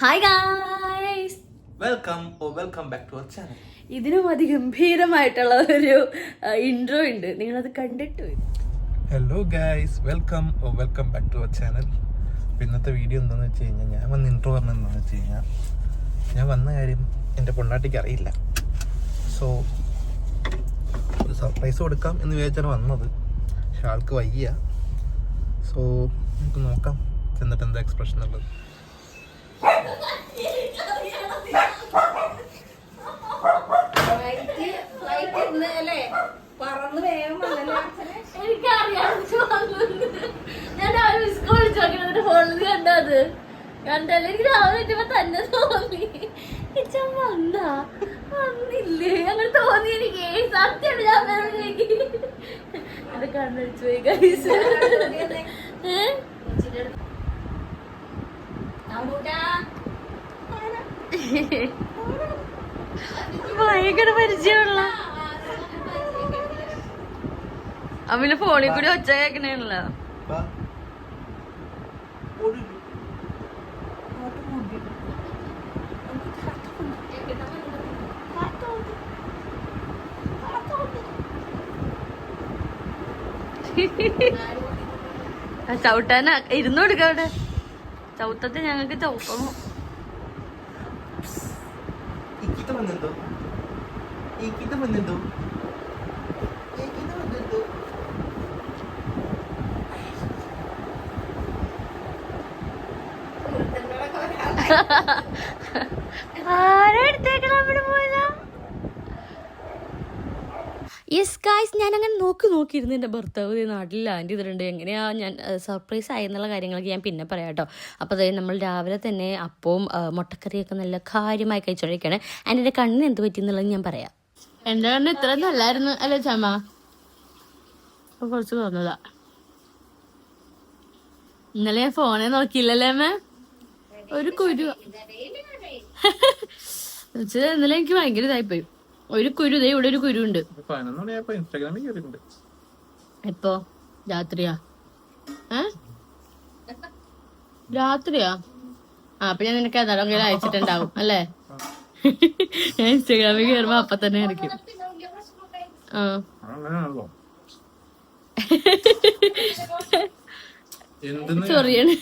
Hi guys welcome oh welcome back to our channel ഇതിനും അതിഗംഭീരമായിട്ടുള്ള ഒരു ഇൻട്രോ ഉണ്ട്. നിങ്ങളത് കണ്ടിട്ട് വരും. Hello guys welcome oh welcome back to our channel ഇന്നത്തെ വീഡിയോ എന്താണെന്ന് വെച്ച് കഴിഞ്ഞാൽ ഞാൻ വന്ന് ഇൻട്രോ പറഞ്ഞെന്താണെന്ന് വെച്ച് കഴിഞ്ഞാൽ ഞാൻ വന്ന കാര്യം എന്റെ പൊണ്ണാട്ടിക്ക് അറിയില്ല. സോ ഒരു സർപ്രൈസ് കൊടുക്കാം എന്ന് വിചാരിച്ചാണ് വന്നത്. പക്ഷെ ആൾക്ക് വയ്യ. സോ നമുക്ക് നോക്കാം. എന്നിട്ട് എന്താ എക്സ്പ്രഷൻ ഉള്ളത് ഞാൻ രാവിലെ സ്കൂളിൽ ചോദിക്കുന്നത് ഫോണിൽ കണ്ടത് കണ്ടല്ലേ? എനിക്ക് രാവിലെ എത്തിയപ്പോ തന്നെ തോന്നി. വന്നാ? വന്നില്ലേ? അങ്ങനെ തോന്നി എനിക്ക്. സത്യം ഞാൻ വേണമെങ്കിൽ എന്റെ കണ്ണടിച്ചു പോയി കൈസ് ഭയങ്കര പരിചയമുള്ള. അവന് ഫോണിൽ കൂടി ഒച്ച കേക്കണേണല്ലോ ചവിട്ടാന ഇരുന്നു കൊടുക്കാം അവിടെ. ചവിട്ടത്തെ ഞങ്ങൾക്ക് ചവിട്ടണം. ഈക്കിത്ത വന്നെന്തോ ഈക്കിത്ത വന്നെന്തോ യെസ് ഗായ്സ് ഞാൻ അങ്ങനെ നോക്കി നോക്കിയിരുന്നു എന്റെ ഭർത്താവ് നാട്ടിൽ ലാൻഡ് ചെയ്തിട്ടുണ്ട്. എങ്ങനെയാ ഞാൻ സർപ്രൈസ് ആയെന്നുള്ള കാര്യങ്ങളൊക്കെ ഞാൻ പിന്നെ പറയാം കേട്ടോ. അപ്പോൾ അതായത് നമ്മൾ രാവിലെ തന്നെ അപ്പവും മുട്ടക്കറിയൊക്കെ നല്ല കാര്യമായി കഴിച്ചോണ്ടിരിക്കുകയാണ് ആൻഡ് എന്റെ കണ്ണിന് എന്ത് പറ്റി എന്നുള്ളത് ഞാൻ പറയാം. എന്റെ കണ്ണ് ഇത്ര നല്ലായിരുന്നു അല്ലേ ചമ അപ്പോൾ കുറച്ച് തോന്നതാ ഇന്നലെ ഞാൻ ഫോണെ നോക്കിയില്ലല്ലേ അമ്മ? ഒരു കുരു. ഇന്നലെ എനിക്ക് ഭയങ്കര ഇതായിപ്പോയി. ഒരു കുരു ദേ ഇവിടെ ഒരു കുരു ഉണ്ട് എപ്പോ? രാത്രിയാ? ഏ? രാത്രിയാ? ആ അപ്പൊ ഞാൻ നിനക്ക് അതാണെങ്കിൽ അയച്ചിട്ടുണ്ടാവും അല്ലേ? ഞാൻ ഇൻസ്റ്റാഗ്രാമിൽ കയറുമ്പോ അപ്പൊ തന്നെ ആയിരിക്കും. ആ. സോറിയാണ്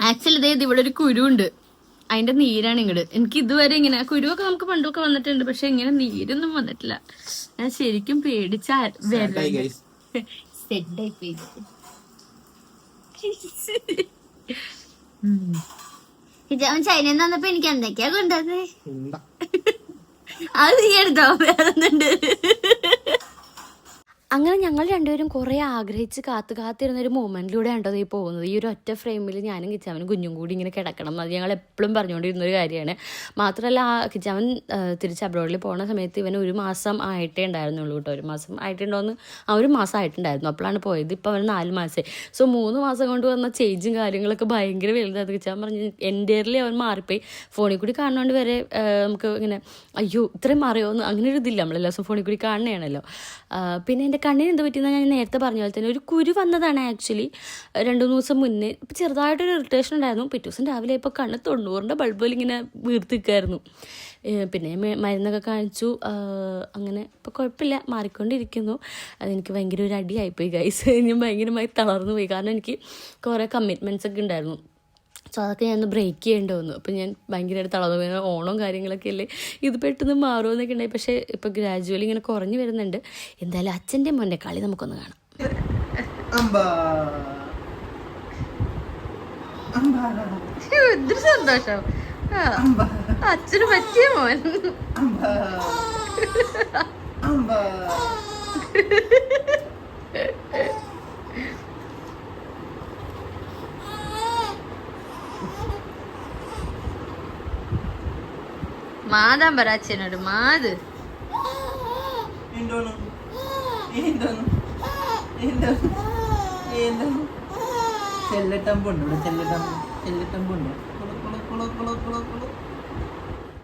ആക്ച്വലി ദേ ഇവിടെ ഒരു കുരു ഉണ്ട് അതിന്റെ നീരാണ് ഇങ്ങോട്ട് എനിക്ക് ഇതുവരെ ഇങ്ങനെ കുരുവൊക്കെ നമുക്ക് പണ്ടൊക്കെ വന്നിട്ടുണ്ട് പക്ഷെ ഇങ്ങനെ നീരൊന്നും വന്നിട്ടില്ല. ഞാൻ ശരിക്കും പേടിച്ച ചൈനയിൽ നിന്ന് വന്നപ്പോ എനിക്ക് എന്തൊക്കെയാ കൊണ്ടത്. അത് നീ എടുത്തോ? വേറൊന്നുണ്ട്. അങ്ങനെ ഞങ്ങൾ രണ്ടുപേരും കുറേ ആഗ്രഹിച്ച് കാത്തു കാത്തിരുന്ന ഒരു മൂമെന്റിലൂടെയാണ് കേട്ടോ ഈ പോകുന്നത്. ഈ ഒരു ഒറ്റ ഫ്രെയിമിൽ ഞാനും കിച്ചാമനും കുഞ്ഞും കൂടി ഇങ്ങനെ കിടക്കണം. അത് ഞങ്ങൾ എപ്പോഴും പറഞ്ഞുകൊണ്ടിരുന്ന ഒരു കാര്യമാണ്. മാത്രമല്ല ആ കിച്ചാമൻ തിരിച്ച് അബ്രോഡിൽ പോകുന്ന സമയത്ത് ഇവൻ ഒരു മാസം ആയിട്ടേ ഉണ്ടായിരുന്നുള്ളൂ കേട്ടോ. ഒരു മാസം ആയിട്ടുണ്ടോയെന്ന് ആ ഒരു മാസം ആയിട്ടുണ്ടായിരുന്നു. അപ്പോഴാണ് പോയത്. ഇപ്പം അവന് നാല് മാസമായി. സോ മൂന്ന് മാസം കൊണ്ട് വന്ന ചേഞ്ചും കാര്യങ്ങളൊക്കെ ഭയങ്കര വലുതാണ് കിച്ചാൻ പറഞ്ഞ് എന്റെ അവൻ മാറിപ്പോയി. ഫോണിൽ കൂടി കാണുന്നതുകൊണ്ട് വരെ നമുക്ക് ഇങ്ങനെ അയ്യോ ഇത്രയും മാറിയോ? എന്ന് അങ്ങനെ ഒരു ഇതില്ല. നമ്മളെല്ലാ ദിവസം ഫോണിൽ കൂടി കാണുകയാണല്ലോ പിന്നെ എന്റെ കണ്ണിന് എന്ത് പറ്റിയെന്ന് ഞാൻ നേരത്തെ പറഞ്ഞ പോലെ തന്നെ. ഒരു കുരു വന്നതാണ് ആക്ച്വലി രണ്ട് മൂന്ന് ദിവസം മുന്നേ. ഇപ്പം ചെറുതായിട്ടൊരു ഇറിറ്റേഷൻ ഉണ്ടായിരുന്നു. പിറ്റേ ദിവസം രാവിലെ ഇപ്പോൾ കണ്ണ് തൊണ്ണൂറിന്റെ ബൾബിൽ ഇങ്ങനെ വീർത്ത് നിൽക്കായിരുന്നു പിന്നെ മരുന്നൊക്കെ കാണിച്ചു. അങ്ങനെ ഇപ്പോൾ കുഴപ്പമില്ല മാറിക്കൊണ്ടിരിക്കുന്നു. അതെനിക്ക് ഭയങ്കര ഒരു അടിയായിപ്പോയി ഗൈസ് ഞാൻ ഭയങ്കരമായി തളർന്നു പോയി. കാരണം എനിക്ക് കുറേ കമ്മിറ്റ്മെന്റ്സ് ഒക്കെ ഉണ്ടായിരുന്നു. സോ അതൊക്കെ ഞാൻ ബ്രേക്ക് ചെയ്യേണ്ടി വന്നു. അപ്പം ഞാൻ ഭയങ്കരമായിട്ട് തളർന്നു പോയി ഓണം കാര്യങ്ങളൊക്കെ അല്ലേ? ഇത് പെട്ടെന്ന് മാറുമെന്നൊക്കെ ഉണ്ടായി. പക്ഷേ ഇപ്പോൾ ഗ്രാജുവലി ഇങ്ങനെ കുറഞ്ഞു വരുന്നുണ്ട്. എന്തായാലും അച്ഛന്റെ മോന്റെ കളി നമുക്കൊന്ന് കാണാം. എന്തൊരു സന്തോഷം. അച്ഛന് പറ്റിയ മോൻ. അമ്പാ. മാതാൻ പറ അച്ഛനോട് മാത്? ചെല്ലട്ടമ്പുണ്ട് ഇവിടെ ചെല്ലട്ടമ്പ് ചെല്ലട്ടമ്പുണ്ട്. കുളു കുളു കുളു കുളു കുളു കുളു.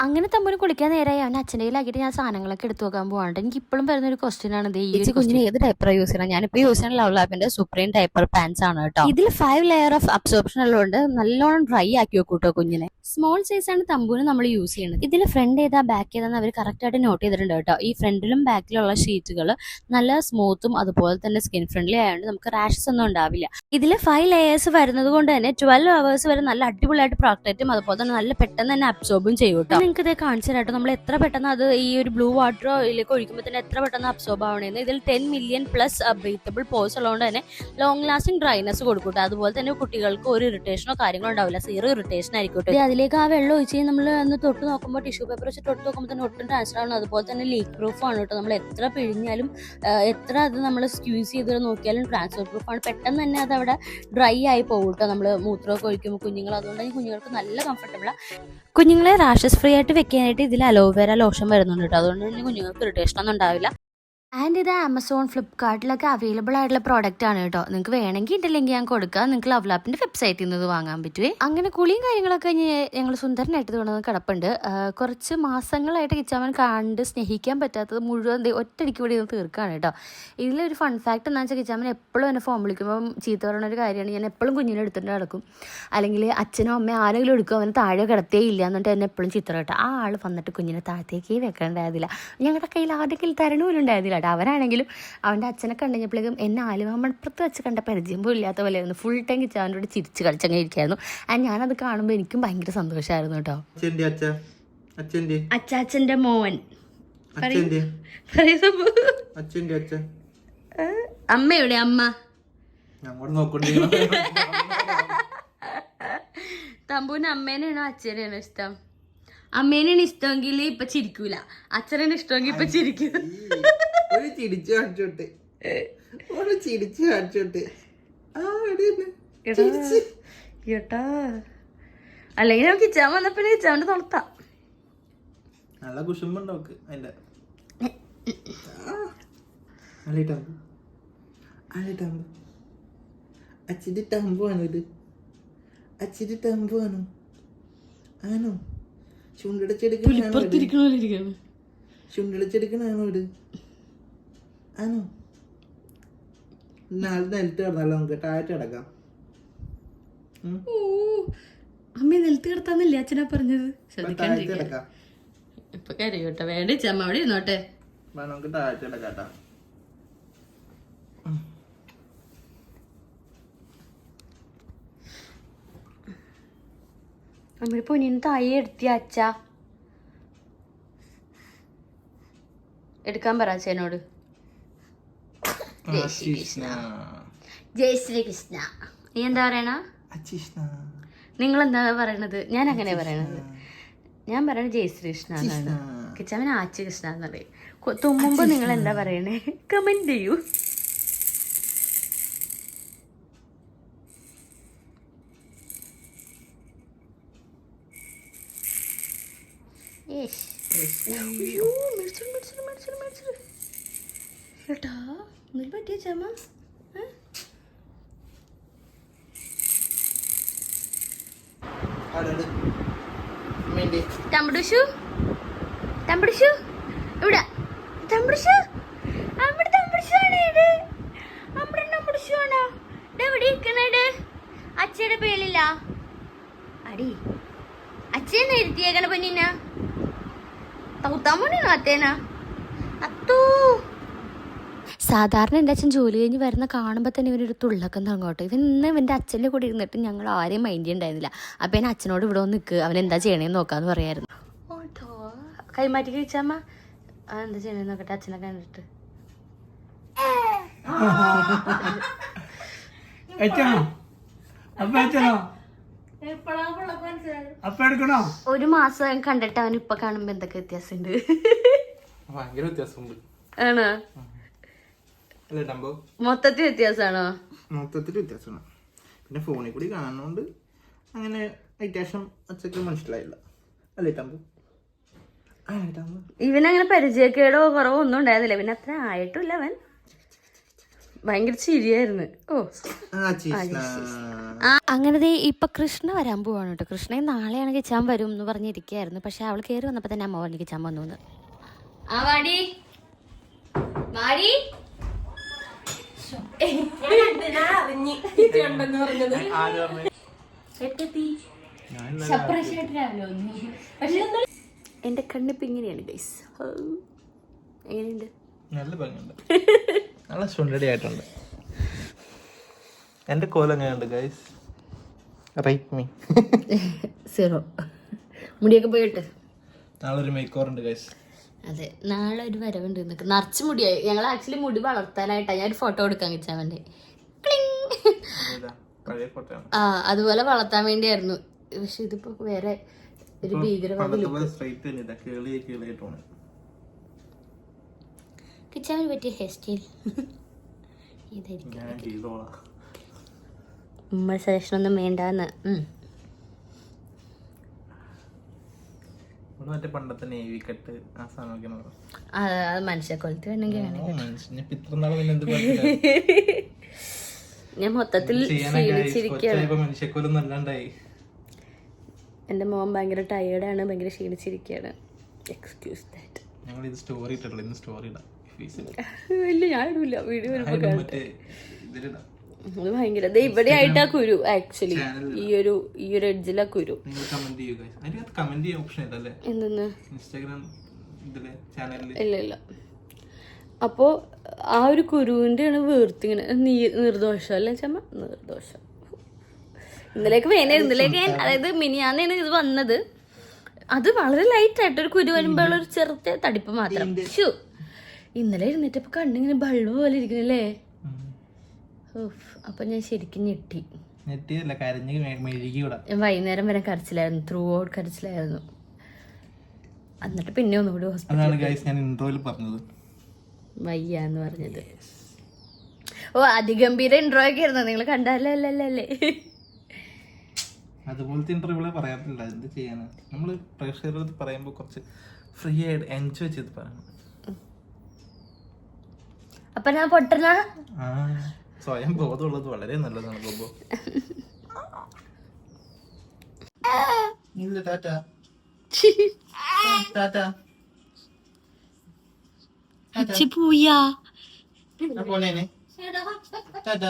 അങ്ങനെ തമ്പൂര് കുളിക്കാൻ നേരായി. അവൻ അച്ഛന്റെ കയ്യിലാക്കിയിട്ട് ഞാൻ സാധനങ്ങളൊക്കെ എടുത്തു നോക്കാൻ പോകാണ്ട് എനിക്ക് ഇപ്പോഴും വരുന്ന ഒരു ക്വസ്റ്റ്യൻ ആണ് ദേ ഈ കുഞ്ഞിന് ഏത് ഡയപ്പർ യൂസ് ചെയ്യണം? ഞാനിപ്പോൾ യൂസ് ചെയ്യുന്ന ലവ് ലാബിന്റെ സുപ്രീം ഡയപ്പർ പാൻസ് ആണ് കേട്ടോ. ഇതിൽ ഫൈവ് ലെയർ ഓഫ് അബ്സോർപ്ഷൻ ഉള്ളതുകൊണ്ട് നല്ലോണം ഡ്രൈ ആക്കി വെക്കും കേട്ടോ കുഞ്ഞിനെ. സ്മോൾ സൈസ് ആണ് തമ്പൂന് നമ്മൾ യൂസ് ചെയ്യുന്നത് ഇതിൽ ഫ്രണ്ട് ഏതാ ബാക്ക് ഏതാന്ന് അവർ കറക്റ്റ് ആയിട്ട് നോട്ട് ചെയ്തിട്ടുണ്ട് കേട്ടോ. ഈ ഫ്രണ്ടിലും ബാക്കിലുള്ള ഷീറ്റുകൾ നല്ല സ്മൂത്തും അതുപോലെ തന്നെ സ്കിൻ ഫ്രണ്ട്ലി ആയതുകൊണ്ട് നമുക്ക് റാഷസ് ഒന്നും ഉണ്ടാവില്ല. ഇതിൽ ഫൈവ് ലെയേഴ്സ് വരുന്നത് കൊണ്ട് തന്നെ ട്വൽവ് അവേഴ്സ് വരെ നല്ല അടിപൊളിയായിട്ട് പ്രൊട്ടക്റ്റും അതുപോലെ തന്നെ നല്ല പെട്ടെന്ന് തന്നെ അബ്സോർബും ചെയ്യും കേട്ടോ. നിങ്ങൾക്ക് ഇത് കാണിച്ചു തരാട്ടോ നമ്മൾ എത്ര പെട്ടെന്ന് അത് ഈ ഒരു ബ്ലൂ വാട്ടറോ ഇതിലേക്ക് ഒഴിക്കുമ്പോൾ തന്നെ എത്ര പെട്ടെന്ന് അബ്സോർബ് ആവണേന്ന്. ഇതിൽ ten million plus breathable pores ഉള്ളതുകൊണ്ട് തന്നെ ലോങ് ലാസ്റ്റിംഗ് ഡ്രൈനെസ് കൊടുക്കും അതുപോലെ തന്നെ കുട്ടികൾക്ക് ഒരു ഇറിറ്റേഷനോ കാര്യങ്ങളോ ഉണ്ടാവില്ല. സീറോ ഇറിറ്റേഷൻ ആയിരിക്കും ട്ടോ. അതിലേക്ക് ആ വെള്ളം ഒഴിച്ച് നമ്മൾ ഒന്ന് തൊട്ട് നോക്കുമ്പോൾ ടിഷ്യൂ പേപ്പർ വെച്ച് തൊട്ട് നോക്കുമ്പോൾ തന്നെ ഒട്ടും ട്രാൻസ്ഫർ ആണ് അതുപോലെ തന്നെ ലീക്ക് പ്രൂഫ് ആണ് കേട്ടോ. നമ്മൾ എത്ര പിഴിഞ്ഞാലും എത്ര അത് നമ്മൾ സ്ക്യൂസ് ചെയ്ത് നോക്കിയാലും ട്രാൻസ്ഫർ പ്രൂഫ് ആണ്. പെട്ടെന്ന് തന്നെ അത് അവിടെ ഡ്രൈ ആയി പോകും കേട്ടോ. നമ്മൾ മൂത്രമൊക്കെ ഒഴിക്കുമ്പോൾ കുഞ്ഞുങ്ങൾ അതുകൊണ്ട് തന്നെ കുഞ്ഞുങ്ങൾക്ക് നല്ല കംഫർട്ടബിളാണ് കുഞ്ഞുങ്ങളെ റാഷസ് ഫ്രീ ആയിട്ട് വെക്കാനായിട്ട് ഇതിൽ അലോവേര ലോഷൻ വരുന്നുണ്ട് കേട്ടോ. അതുകൊണ്ട് തന്നെ കുഞ്ഞുങ്ങൾക്ക് ഇറിറ്റേഷൻ ഒന്നും ഉണ്ടാവില്ല. ആൻഡ് ഇത് ആമസോൺ ഫ്ലിപ്കാർട്ടിലൊക്കെ അവൈലബിൾ ആയിട്ടുള്ള പ്രോഡക്റ്റ് ആണ് കേട്ടോ. നിങ്ങൾക്ക് വേണമെങ്കിൽ ഇതിന്റെ ലിങ്ക് ഞാൻ കൊടുക്കാം. നിങ്ങൾക്ക് ലവ് ലാപ്പിന്റെ വെബ്സൈറ്റിൽ നിന്ന് വാങ്ങാൻ പറ്റുവേ. അങ്ങനെ കുളിയും കാര്യങ്ങളൊക്കെ ഞങ്ങൾ സുന്ദരനായിട്ട് തോന്നുന്നത് കിടപ്പുണ്ട്. കുറച്ച് മാസങ്ങളായിട്ട് കിച്ചാമൻ കണ്ട് സ്നേഹിക്കാൻ പറ്റാത്തത് മുഴുവൻ ദേ ഒറ്റയടിക്ക് കൂടി ഇത് തീർക്കാണ് കേട്ടോ. ഇതിലൊരു ഫൺ ഫാക്ട് എന്താണെന്ന് വെച്ചാൽ കിച്ചാമൻ എപ്പോഴും എന്നെ ഫോം വിളിക്കുമ്പോൾ ചീത്ത പറയുന്ന ഒരു കാര്യമാണ്. ഞാൻ എപ്പോഴും കുഞ്ഞിനെ എടുത്തിട്ട് നടക്കും. അല്ലെങ്കിൽ അച്ഛനോ അമ്മയോ ആരെങ്കിലും എടുക്കും അവനെ താഴെ കിടത്തേ ഇല്ല എന്നിട്ട് എന്നെ എപ്പോഴും ചിത്രം കേട്ടോ. ആ ആൾ വന്നിട്ട് കുഞ്ഞിനെ താഴത്തേക്കേ വെക്കണ്ടായിരുന്നില്ല ഞങ്ങളുടെ കയ്യിൽ ആദ്യം കയ്യിൽ പോലും ഉണ്ടായിരുന്നില്ല കേട്ടോ അവനാണെങ്കിലും അവന്റെ അച്ഛനെ കണ്ടുകഴിഞ്ഞപ്പോഴേക്കും എന്നെ ആലുവാമണപ്പുറത്ത് വെച്ച് കണ്ട പരിചയം പോലും ഇല്ലാത്ത പോലെയായിരുന്നു ഫുൾ ടൈം കിച്ചാവനോട് ചിരിച്ച് കളിച്ചങ്ങനെ ഇരിക്കായിരുന്നു ആൻഡ് ഞാനത് കാണുമ്പോൾ എനിക്കും ഭയങ്കര സന്തോഷമായിരുന്നു കേട്ടോ. അച്ചാച്ചന്റെ മോൻ. അമ്മ. നോക്കൊണ്ടിരിക്കണം തമ്പൂന് അമ്മേനെയാണോ അച്ഛനെയാണോ ഇഷ്ടം? അമ്മേനെയാണ് ഇഷ്ടമെങ്കിൽ ഇപ്പൊ ചിരിക്കൂല. അച്ഛനാണ് ഇഷ്ടമെങ്കിൽ ഇപ്പൊ ചിരിക്കും. ഒരു ചിരിച്ചു കാണിച്ചോട്ടെ. ഒരു ചിരിച്ചു കാണിച്ചോട്ടെ. ആ എടി അല്ലെങ്കിൽ നമുക്ക് ഇച്ചാൻ വന്നപ്പോ കിച്ചാന്റെ തുളത്താം. നല്ല കുശുമ്പുണ്ട് അവക്ക് അതിന്റെ അച്ചിരി ടമ്പുവാണോ ഇത്. അച്ചിരി ടമ്പുവാണോ ആണോ? ചുണ്ടടച്ചെടുക്കണാണോ ഇത്? ചുണ്ടടച്ചെടുക്കണാണോ ഇത്? ആണോ? നാളെ നിലത്ത് കിടന്നല്ലോ നമുക്ക് താഴത്ത് കിടക്കാം. ഉം. അമ്മ നിലത്ത് കിടത്താന്നല്ലേ അച്ഛനാ പറഞ്ഞത്? ഇപ്പൊ താഴത്ത് ശ്രദ്ധിക്കാണ്ടിരിക്കുക കിടക്കാം. ഇപ്പൊ കരയോട്ടെ വേണ്ട ചമ്മ അവിടെ ഇരുന്നോട്ടെ. വാ, നമുക്ക് താഴത്ത് കിടക്കാട്ടാ. അമ്മ പൊന്നിന് തായി എടുത്തിയ അച്ഛ. എടുക്കാൻ പറ അച്ഛനോട്. ജയ് ശ്രീ കൃഷ്ണ ജയ് ശ്രീ കൃഷ്ണ നീ എന്താ പറയണ? നിങ്ങൾ എന്താ പറയണത്? ഞാൻ അങ്ങനെ പറയണത്. ഞാൻ പറയണത് ജയ് ശ്രീ കൃഷ്ണ എന്നാണ്. കിച്ചവൻ ആച്ചി കൃഷ്ണ എന്ന് പറയും തുമ്പുമ്പോ തുമ്മുമ്പോ നിങ്ങൾ എന്താ പറയണേ? കമന്റ് ചെയ്യൂ. ഏട്ടാ ഒന്നിൽ പറ്റിയ ചമ്മ തമ്പടുഷു തമ്പടുഷു ഇവിടെ തമ്പടുഷു അവിടെ തമ്പടുഷു ആണ് ഇത് അവിടെ തമ്പടുഷു ആണോ എവിടെ ഇരിക്കണത് അച്ഛയുടെ പേരില്ല അടി അച്ഛൻ ഇരുത്തിയേക്കണ തൗത്താൻ തൗത്താമോനാ അത്തേനാ അത്തൂ സാധാരണ എന്റെ അച്ഛൻ ജോലി കഴിഞ്ഞ് വരുന്ന കാണുമ്പോൾ തന്നെ ഇവനൊരു തുള്ളക്കം തുടങ്ങോട്ടോ ഇവൻ ഇന്ന് ഇവന്റെ അച്ഛന്റെ കൂടെ ഇരുന്നിട്ട് ഞങ്ങൾ ആരെയും മൈൻഡ് ഉണ്ടായിരുന്നില്ല അപ്പം ഞാൻ അച്ഛനോട് ഇവിടെ നിൽക്ക് നിൽക്കുക അവൻ എന്താ ചെയ്യണേന്ന് നോക്കാമെന്ന് പറയായിരുന്നു. ഓട്ടോ. കൈമാറ്റി കഴിച്ചമ്മ എന്താ ചെയ്യണേന്ന് നോക്കട്ടെ അച്ഛനെ കണ്ടിട്ട്. അയച്ചണോ അപ്പ അയച്ചണോ അപ്പ എടുക്കണോ? ഒരു മാസം കണ്ടിട്ട് അവൻ ഇപ്പൊ കാണുമ്പോ എന്തൊക്കെ വ്യത്യാസമുണ്ട് ഭയങ്കര വ്യത്യാസമുണ്ട്. ആണോ? മൊത്തത്തിൽ വ്യത്യാസമാണോ? മൊത്തത്തിൽ വ്യത്യാസമാണ്. പിന്നെ ഫോണിൽ കൂടി കാണുന്നോണ്ട് അങ്ങനെ അത്യാവശ്യം അച്ഛക്ക് മനസ്സിലായില്ല. അല്ലേ ടമ്പോ ഇവനങ്ങനെ പരിചയക്കേടോ കുറവോ ഒന്നും ഉണ്ടായിരുന്നില്ല. പിന്നെ അത്ര ആയിട്ടില്ല അവൻ. ഭയങ്കര ചിരിയായിരുന്നു. ഓ. ആ അങ്ങനെ ദേ ഇപ്പൊ കൃഷ്ണ വരാൻ പോവാണ് കേട്ടോ. കൃഷ്ണയെ നാളെയാണ് കിച്ചാൻ വരും എന്ന് പറഞ്ഞിരിക്കായിരുന്നു പക്ഷെ അവൾ കയറി വന്നപ്പോ തന്നെ അമ്മ പറഞ്ഞു കിച്ചാൻ വന്നു എന്റെ കണ്ണിപ്പ് ഇങ്ങനെയാണ് ഗൈസ് എങ്ങനെയുണ്ട്? നല്ല ഭംഗിയുണ്ട്. നല്ല സുണ്ടടി ആയിട്ടുണ്ട് എന്റെ കോലം എങ്ങനെയുണ്ട് ഗൈസ് റൈറ്റ് മീ സീറോ മുടിയൊക്കെ പോയിട്ട് നാളെ ഒരു മേക്ക് ഓവർ ഉണ്ട് ഗൈസ് അതെ. നാളെ ഒരു വരവുണ്ട് നിനക്ക്. നിറച്ച് മുടിയായി ഞങ്ങൾ ആക്ച്വലി മുടി വളർത്താനായിട്ടാണ് ഞാൻ ഒരു ഫോട്ടോ എടുക്കാൻ വെച്ചാൽ വേണ്ടി ആ അതുപോലെ വളർത്താൻ വേണ്ടിയായിരുന്നു. പക്ഷെ ഇതിപ്പോ വേറെ ഒരു ഭീകരവാദി കിച്ചാവിന് പറ്റിയ ഹെയർ സ്റ്റൈൽ ഇതായിരിക്കും. ഉമ്മ സജഷൻ ഒന്നും വേണ്ടാന്ന്. ഇവിടെ മറ്റേ പണ്ടത്തെ നേവി കട്ട് ആ സാധനമൊക്കെ അത് അത് മനുഷ്യക്കൊലത്ത് വേണമെങ്കിൽ പിന്നെ എന്ത് ഞാൻ മൊത്തത്തിൽ എന്റെ മോൻ ഭയങ്കര ടയേർഡാണ് ഭയങ്കര ക്ഷീണിച്ചിരിക്കുകയാണ്. എക്സ്ക്യൂസ് ദാറ്റ് ഞങ്ങൾ ഇത് സ്റ്റോറി ഇട്ടിട്ടുള്ളൂ ഇന്ന് സ്റ്റോറി ഇടാം. ഇല്ല ഞാൻ ഇടില്ല വീഡിയോ വരുമ്പോൾ അത് ഭയങ്കര ദേ ഇവിടെ ആയിട്ടാ കുരു ആക്ച്വലി ഈ ഒരു ഈ ഒരു എഡ്ജിലാ കുരു. എന്തെന്ന്? ഇല്ല ഇല്ല. അപ്പോ ആ ഒരു കുരുവിന്റെ ആണ് വീർത്തിങ്ങനെ നിർദോഷം അല്ലേ ചമ്മ? നിർദോഷം. ഇന്നലേക്ക് വേന ഇന്നലേക്ക് അതായത് മിനിയാന്നാണ് ഇത് വന്നത്. അത് വളരെ ലൈറ്റ് ആയിട്ട് ഒരു കുരു വരുമ്പോൾ ഒരു ചെറുത്തെ തടിപ്പ് മാത്രം. ഇന്നലെ ഇന്നലെ ഇരുന്നിട്ടപ്പോ കണ്ണിങ്ങനെ ബൾബ് പോലെ ഇരിക്കുന്നില്ലേ? അപ്പൊ ഞാൻ ശരിക്കും ഞെട്ടി. നെറ്റിയല്ല കരഞ്ഞ് ഞാൻ വൈകുന്നേരം വരെ കരച്ചിലായിരുന്നു ത്രൂ ഔട്ട് കരച്ചിലായിരുന്നു. എന്നിട്ട് പിന്നെ ഒന്നുകൂടി ഹോസ്പിറ്റലിൽ ഞാൻ ഇൻട്രോയിൽ പറഞ്ഞത്. വയ്യ എന്ന് പറഞ്ഞത്. ഓ അതിഗംഭീര ഇൻട്രോ ഒക്കെ ആയിരുന്നു നിങ്ങൾ കണ്ടല്ലേ അതുപോലത്തെ ഇന്റർവ്യൂകളെ പറയാറില്ല എന്ത് ചെയ്യാനാ? നമ്മൾ പ്രേക്ഷകരോട് പറയുമ്പോൾ കുറച്ച് ഫ്രീ ആയിട്ട് എൻജോയ് ചെയ്ത് പറയണം. അപ്പൊ ഞാൻ പൊട്ടനാ? സ്വയം ബോധമുള്ളത് വളരെ നല്ലതാണ് ബോബോ. ഇല്ല ടാറ്റ. ടാറ്റ. പൂയാ. പോണേനെ ടാറ്റ.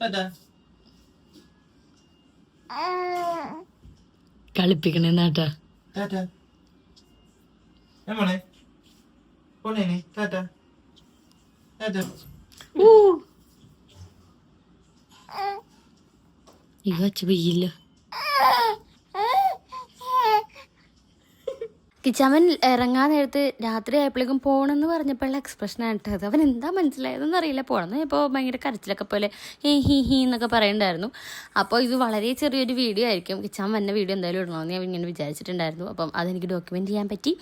ടാറ്റ. കളിപ്പിക്കണേ നാട്ടാ ടാറ്റ. പോണേനെ ടാറ്റ. ടാറ്റ. ഈ വച്ച് പെയ്യില്ല കിച്ചവൻ ഇറങ്ങാൻ നേരത്ത് രാത്രി ആയപ്പോഴേക്കും പോകണമെന്ന് പറഞ്ഞപ്പോഴുള്ള എക്സ്പ്രഷനാണ് കേട്ടത് അവൻ എന്താ മനസ്സിലായതെന്ന് അറിയില്ല. പോകണം ഇപ്പോൾ ഭയങ്കര കരച്ചിലൊക്കെ പോലെ ഹീ ഹീ ഹീ എന്നൊക്കെ പറയണ്ടായിരുന്നു. അപ്പോൾ ഇത് വളരെ ചെറിയൊരു വീഡിയോ ആയിരിക്കും. കിച്ചാമൻ വന്ന വീഡിയോ എന്തായാലും ഇടണമെന്ന് ഞാൻ ഇങ്ങനെ വിചാരിച്ചിട്ടുണ്ടായിരുന്നു. അപ്പം അതെനിക്ക് ഡോക്യുമെന്റ് ചെയ്യാൻ പറ്റി.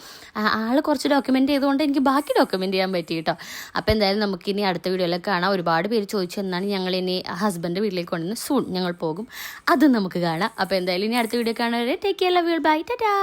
ആൾ കുറച്ച് ഡോക്യുമെന്റ് ചെയ്തുകൊണ്ട് എനിക്ക് ബാക്കി ഡോക്യുമെന്റ് ചെയ്യാൻ പറ്റി കേട്ടോ. അപ്പോൾ എന്തായാലും നമുക്കിനി അടുത്ത വീഡിയോയിലൊക്കെ കാണാം. ഒരുപാട് പേര് ചോദിച്ചു എന്നാണ് ഞങ്ങൾ ഇനി ഹസ്ബൻഡ് വീട്ടിലേക്ക് കൊണ്ടുവന്ന് സൂൺ ഞങ്ങൾ പോകും. അതും നമുക്ക് കാണാം. അപ്പോൾ എന്തായാലും ഇനി അടുത്ത വീഡിയോ കാണുന്നവരെ take care love you bye tata